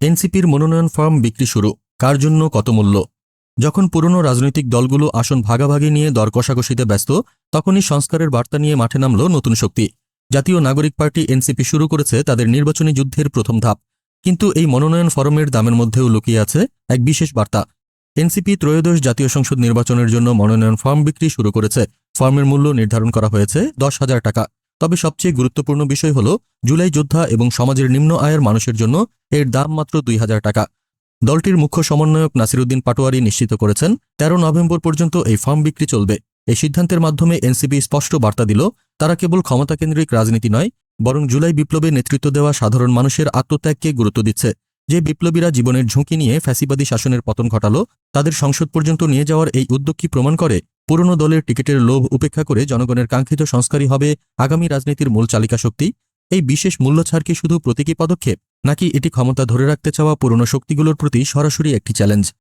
এনসিপির মনোনয়ন ফর্ম বিক্রি শুরু। কার জন্য কত মূল্য? যখন পুরনো রাজনৈতিক দলগুলো আসন ভাগাভাগি নিয়ে দর কষাকষিতে ব্যস্ত, তখনই সংস্কারের বার্তা নিয়ে মাঠে নামল নতুন শক্তি। জাতীয় নাগরিক পার্টি এনসিপি শুরু করেছে তাদের নির্বাচনী যুদ্ধের প্রথম ধাপ। কিন্তু এই মনোনয়ন ফরমের দামের মধ্যেও লুকিয়ে আছে এক বিশেষ বার্তা। এনসিপি ত্রয়োদশ জাতীয় সংসদ নির্বাচনের জন্য মনোনয়ন ফর্ম বিক্রি শুরু করেছে। ফর্মের মূল্য নির্ধারণ করা হয়েছে দশ হাজার টাকা। তবে সবচেয়ে গুরুত্বপূর্ণ বিষয় হল, জুলাই যোদ্ধা এবং সমাজের নিম্ন আয়ের মানুষের জন্য এর দাম মাত্র দুই হাজার টাকা। দলটির মুখ্য সমন্বয়ক নাসিরুদ্দিন পাটোয়ারি নিশ্চিত করেছেন, তেরো নভেম্বর পর্যন্ত এই ফর্ম বিক্রি চলবে। এই সিদ্ধান্তের মাধ্যমে এনসিপি স্পষ্ট বার্তা দিল, তারা কেবল ক্ষমতাকেন্দ্রিক রাজনীতি নয়, বরং জুলাই বিপ্লবে নেতৃত্ব দেওয়া সাধারণ মানুষের আত্মত্যাগকে গুরুত্ব দিচ্ছে। যে বিপ্লবীরা জীবনের ঝুঁকি নিয়ে ফ্যাসিবাদী শাসনের পতন ঘটালো, তাদের সংসদ পর্যন্ত নিয়ে যাওয়ার এই উদ্যোগ কি প্রমাণ করে? পুরনো দলের টিকিটের লোভ উপেক্ষা করে জনগণের কাঙ্ক্ষিত সংস্কারই হবে আগামী রাজনীতির মূল চালিকা শক্তি এই বিশেষ মূল্য ছাড় কি শুধু প্রতীকী পদক্ষেপ? নাকি এটি ক্ষমতা ধরে রাখতে চাওয়া পুরনো শক্তিগুলোর প্রতি সরাসরি একটি চ্যালেঞ্জ?